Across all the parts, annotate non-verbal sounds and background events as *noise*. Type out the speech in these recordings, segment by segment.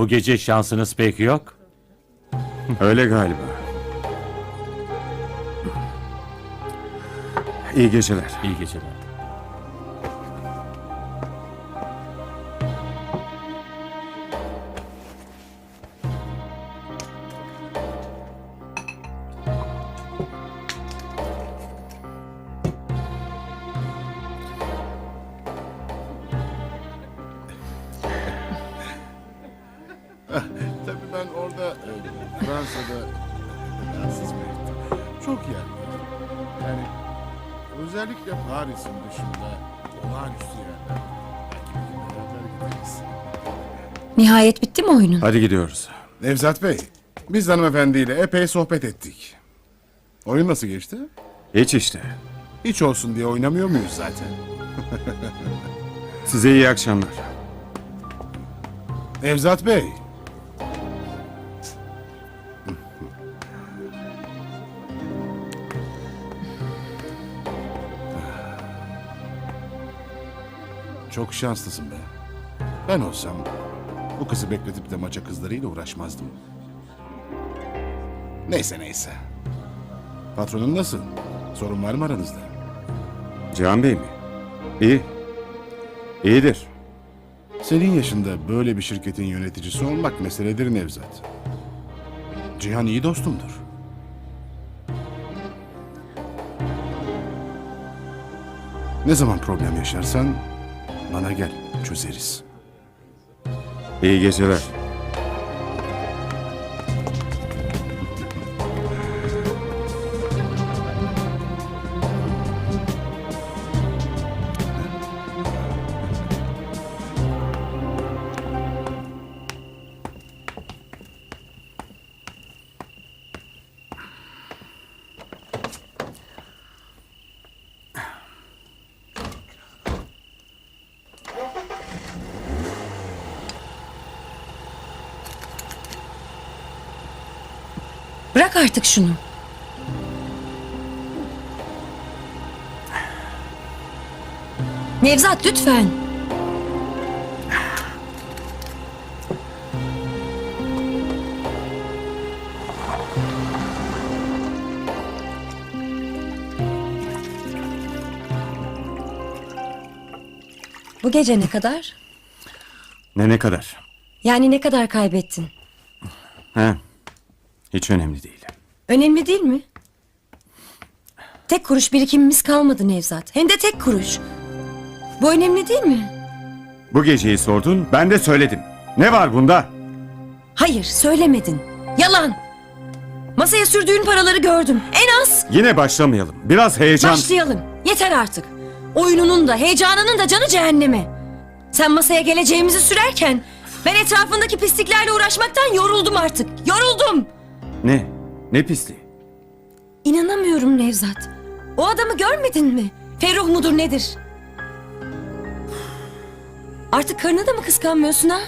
Bu gece şansınız pek yok. Öyle galiba. İyi geceler. İyi geceler. Çok yer var. Yani özellikle Paris'in dışında olağanüstü yerler. Belki beraber gideriz. Nihayet bitti mi oyunun? Hadi gidiyoruz. Nevzat Bey, biz hanımefendiyle epey sohbet ettik. Oyun nasıl geçti? Hiç işte. Hiç olsun diye oynamıyor muyuz zaten? Size iyi akşamlar. Nevzat Bey. Çok şanslısın be. Ben olsam bu kızı bekletip de maça kızlarıyla uğraşmazdım. Neyse neyse. Patronun nasıl? Sorun var mı aranızda? Cihan Bey mi? İyi. İyidir. Senin yaşında böyle bir şirketin yöneticisi olmak meseledir Nevzat. Cihan iyi dostumdur. Ne zaman problem yaşarsan bana gel, çözeriz. İyi geceler. Bırak artık şunu. Nevzat lütfen. Bu gece ne kadar? Ne ne kadar? Yani ne kadar kaybettin? He. Hiç önemli değil. Önemli değil mi? Tek kuruş birikimimiz kalmadı Nevzat. Hem de tek kuruş. Bu önemli değil mi? Bu geceyi sordun, ben de söyledim. Ne var bunda? Hayır, söylemedin. Yalan. Masaya sürdüğün paraları gördüm. En az Yine başlamayalım. Biraz heyecan... başlayalım. Yeter artık. Oyununun da heyecanının da canı cehenneme. Sen masaya geleceğimizi sürerken ben etrafındaki pisliklerle uğraşmaktan yoruldum artık. Yoruldum. Ne? Ne pisliği? İnanamıyorum Nevzat. O adamı görmedin mi? Ferruh mudur nedir? Artık karını da mı kıskanmıyorsun ha?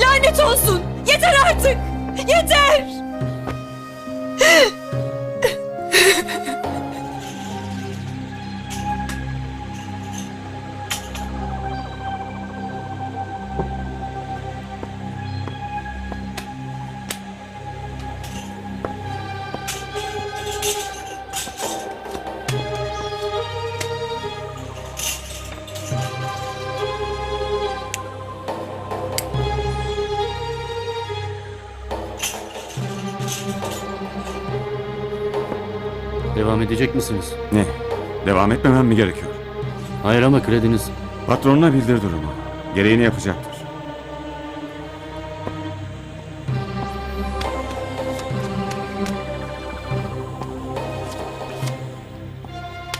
Lanet olsun! Yeter artık! Yeter! Devam edecek misiniz? Ne? Devam etmemem mi gerekiyor? Hayır ama krediniz. Patronuna bildir durumu. Gereğini yapacaktır.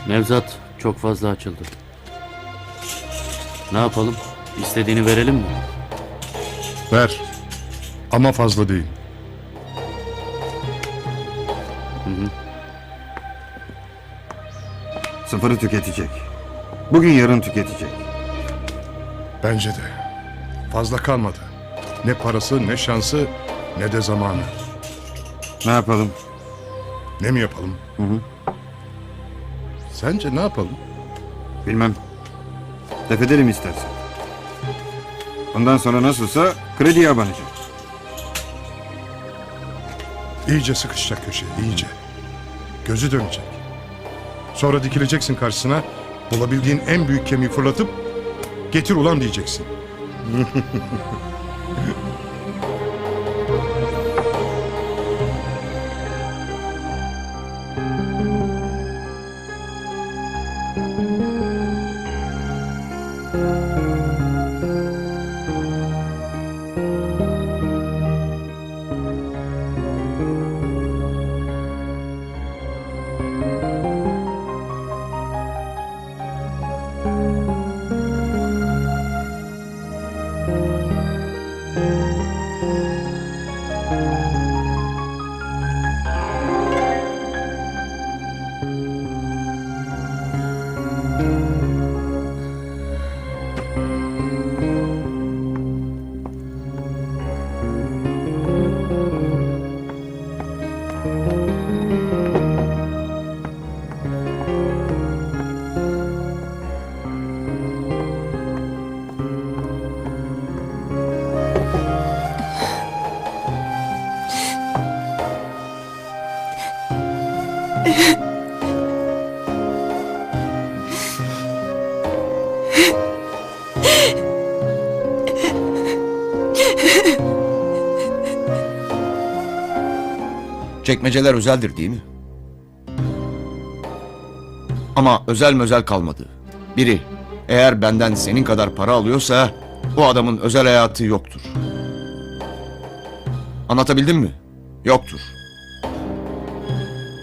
Nevzat çok fazla açıldı. Ne yapalım? İstediğini verelim mi? Ver. Ama fazla değil. Sıfırı tüketecek. Bugün yarın tüketecek. Bence de. Fazla kalmadı. Ne parası, ne şansı, ne de zamanı. Ne yapalım? Ne mi yapalım? Sence ne yapalım? Bilmem. Def edelim istersen. Ondan sonra nasılsa krediye abanacak. İyice sıkışacak köşeye, iyice. Gözü dönecek. Sonra dikileceksin karşısına, bulabildiğin en büyük kemiği fırlatıp getir ulan diyeceksin. *laughs* Çekmeceler özeldir değil mi? Ama özel mözel kalmadı. Biri eğer benden senin kadar para alıyorsa bu adamın özel hayatı yoktur. Anlatabildim mi? Yoktur.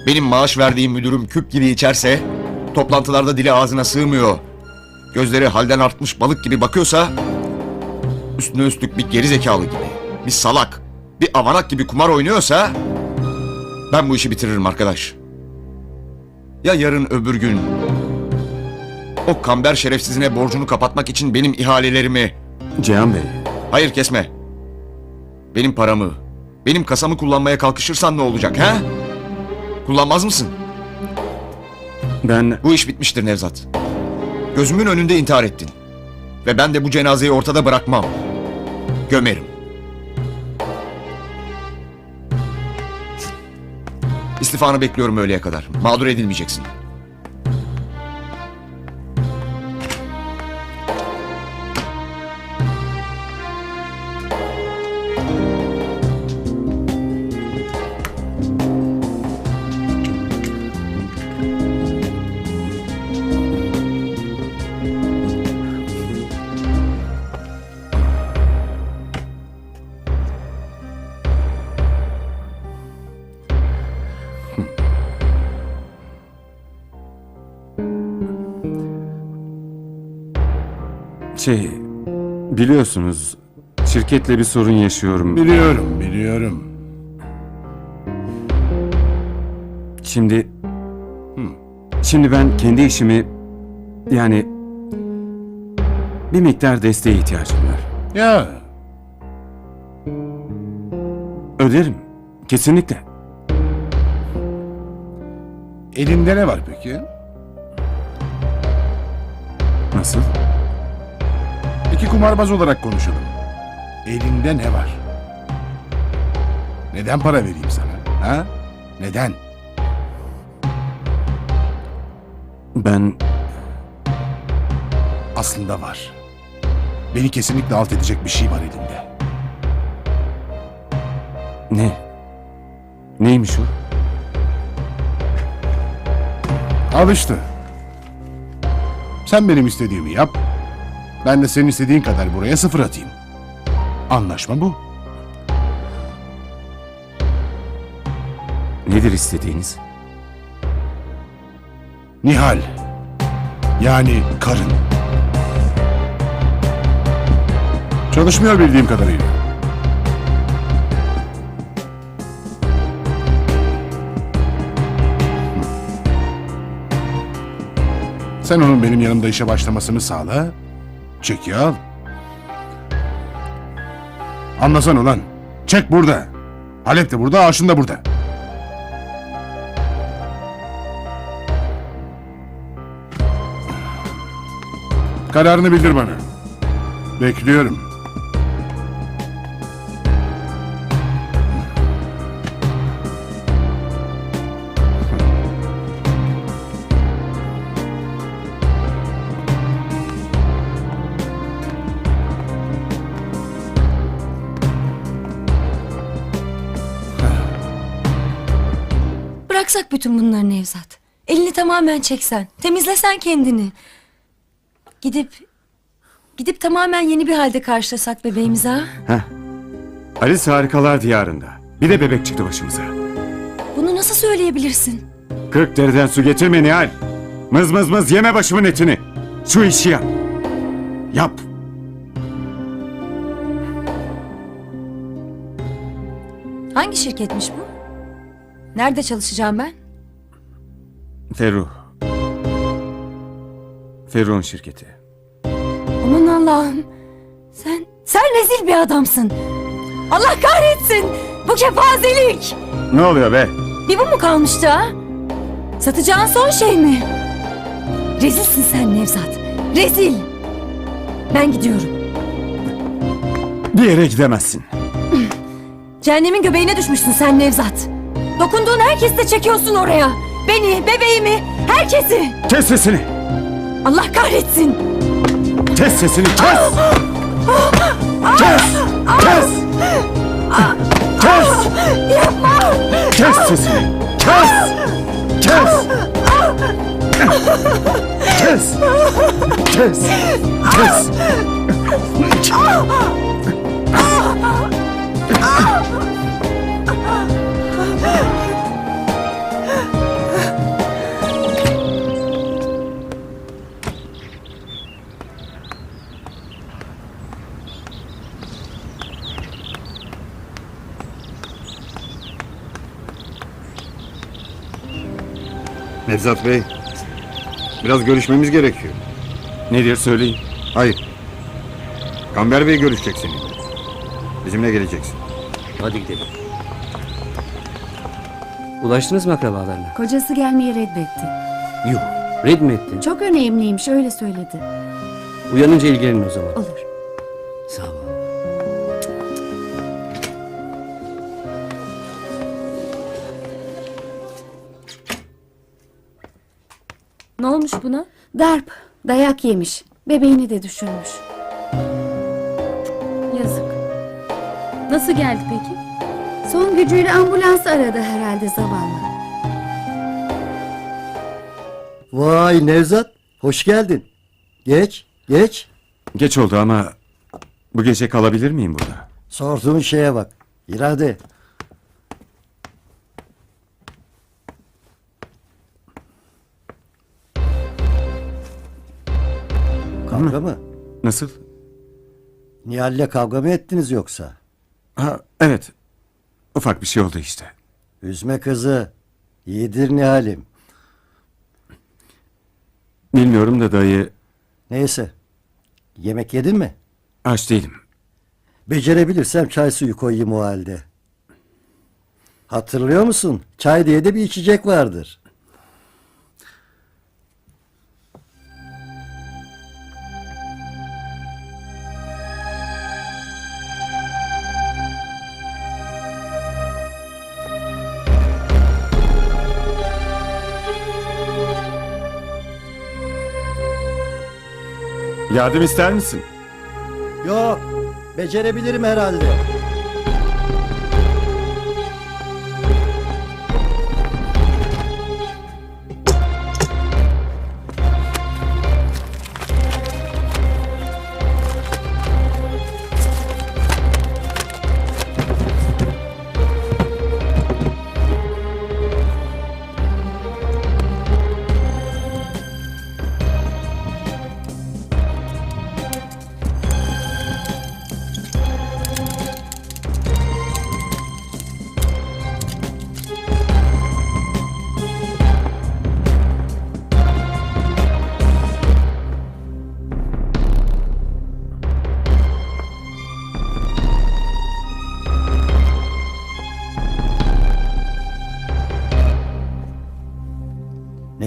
Benim maaş verdiğim müdürüm küp gibi içerse, toplantılarda dili ağzına sığmıyor, gözleri halden artmış balık gibi bakıyorsa, üstüne üstlük bir gerizekalı gibi, bir salak, bir avanak gibi kumar oynuyorsa, ben bu işi bitiririm arkadaş. Ya yarın öbür gün o kamber şerefsizine borcunu kapatmak için benim ihalelerimi... Cihan Bey, Hayır kesme. Benim paramı, benim kasamı kullanmaya kalkışırsan ne olacak ha? Kullanmaz mısın? ben... Bu iş bitmiştir Nevzat. Gözümün önünde intihar ettin. Ve ben de bu cenazeyi ortada bırakmam. Gömerim. İstifanı bekliyorum öğleye kadar. Mağdur edilmeyeceksin. Şey, biliyorsunuz şirketle bir sorun yaşıyorum. Biliyorum, biliyorum. Şimdi şimdi ben kendi işimi yani bir miktar desteğe ihtiyacım var. Ya, Öderim. Kesinlikle. elinde ne var peki? Nasıl? İki kumarbaz olarak konuşalım. Elinde ne var? Neden para vereyim sana? Ha? Neden? Ben Aslında var. Beni kesinlikle alt edecek bir şey var elinde. ne? Neymiş o? Al işte. Sen benim istediğimi yap. Ben de senin istediğin kadar buraya sıfır atayım. Anlaşma bu. Nedir istediğiniz? Nihal. Yani karın. Çalışmıyor bildiğim kadarıyla. Sen onun benim yanımda işe başlamasını sağla. Çeki al. Anlasan ulan. Çek burada. Halep de burada, Aşın da burada. Kararını bildir bana. Bekliyorum. Bıraksak bütün bunları Nevzat. Elini tamamen çeksen. Temizlesen kendini. Gidip... Gidip tamamen yeni bir halde karşılasak bebeğimizi ha? Heh. Alice harikalar diyarında. Bir de bebek çıktı başımıza. Bunu nasıl söyleyebilirsin? Kırk deriden su getirme Nihal. Mız mız mız yeme başımın etini. Şu işi yap. Yap. Hangi şirketmiş bu? Nerede çalışacağım ben? Ferruh. Ferruh'un şirketi. Aman Allah'ım. Sen, sen rezil bir adamsın. Allah kahretsin. Bu kepazelik. Ne oluyor be? Bir bu mu kalmıştı ha? Satacağın son şey mi? Rezilsin sen Nevzat. Rezil. Ben gidiyorum. Bir yere gidemezsin. Cehennemin göbeğine düşmüşsün sen Nevzat. Dokunduğun herkesi de çekiyorsun oraya. Beni, bebeğimi, herkesi. Kes sesini. Allah kahretsin. Kes sesini kes. Kes. Kes. Kes. Yapma. Kes sesini. Kes. Kes. Kes. Kes. Kes. Nevzat Bey, biraz görüşmemiz gerekiyor. Nedir söyleyin. Hayır. Gamber Bey görüşecek seninle. Bizimle geleceksin. Hadi gidelim. Ulaştınız mı akrabalarına? Kocası gelmeyi reddetti. Yuh. Red mi ettin? Çok önemliymiş öyle söyledi. Uyanınca ilgilenin o zaman. Olur. Buna? Darp, dayak yemiş. Bebeğini de düşürmüş. Yazık. Nasıl geldi peki? Son gücüyle ambulans aradı herhalde zavallı. Vay Nevzat, hoş geldin. Geç, geç. Geç oldu ama bu gece kalabilir miyim burada? Sorduğun şeye bak. İrade. Kavga mı? Nasıl? Nihal'le kavga mı ettiniz yoksa? Ha, evet. Ufak bir şey oldu işte. Üzme kızı. Yedir Nihal'im. Bilmiyorum da dayı Neyse. Yemek yedin mi? aç değilim. Becerebilirsem çay suyu koyayım o halde. Hatırlıyor musun? Çay diye de bir içecek vardır. Yardım ister misin? Yok. Becerebilirim herhalde.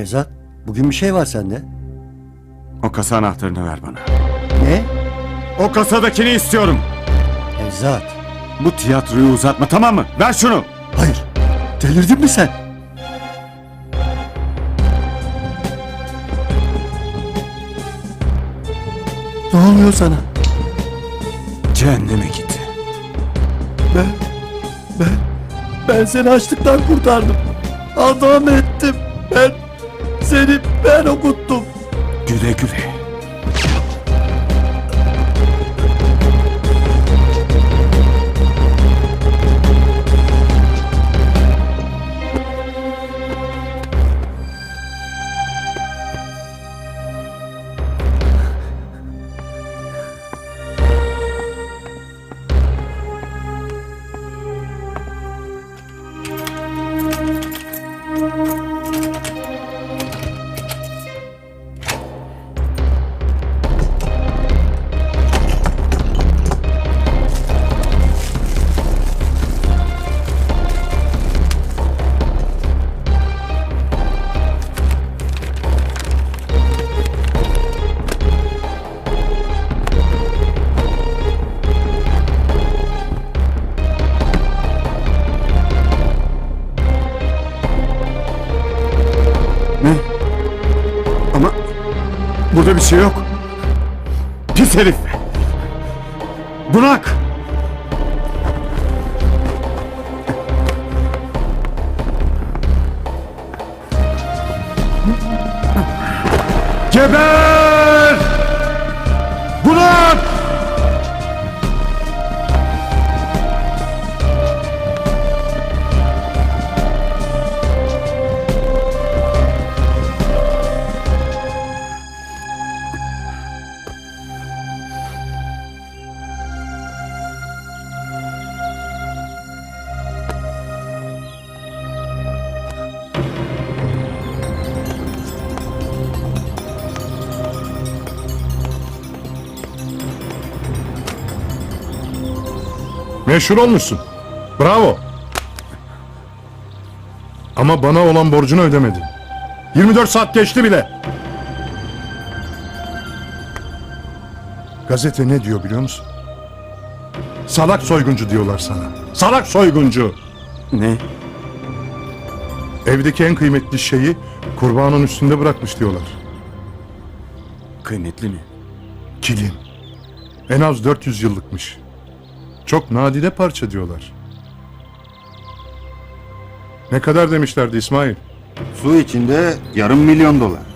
Nevzat, bugün bir şey var sende. O kasa anahtarını ver bana. Ne? O kasadakini istiyorum. Nevzat. Bu tiyatroyu uzatma tamam mı? Ver şunu. Hayır. Delirdin mi sen? Ne oluyor sana? Cehenneme git. Ben, ben, ben seni açlıktan kurtardım. Adam ettim. Ben, seni ben okuttum. Güle güle. Bir şey yok. Pis herif. Bırak. Geber! Meşhur olmuşsun. Bravo. Ama bana olan borcunu ödemedin. 24 saat geçti bile. Gazete ne diyor biliyor musun? Salak soyguncu diyorlar sana. Salak soyguncu. Ne? Evdeki en kıymetli şeyi kurbanın üstünde bırakmış diyorlar. Kıymetli mi? Kilim. En az 400 yıllıkmış. Çok nadide parça diyorlar. Ne kadar demişlerdi İsmail? Su içinde yarım milyon dolar.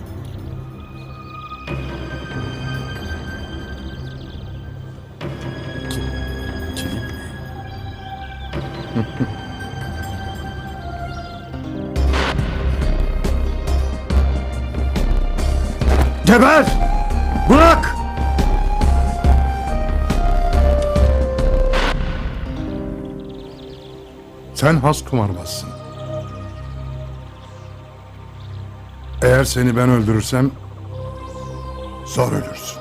Geber! Sen has kumarbazsın. Eğer seni ben öldürürsem zor ölürsün.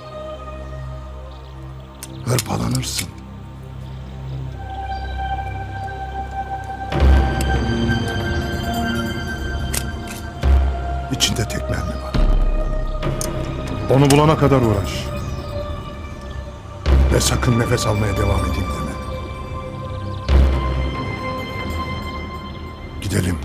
Hırpalanırsın. İçinde tek mermi var. Onu bulana kadar uğraş. Ve sakın nefes almaya devam edeyim deme. Gidelim.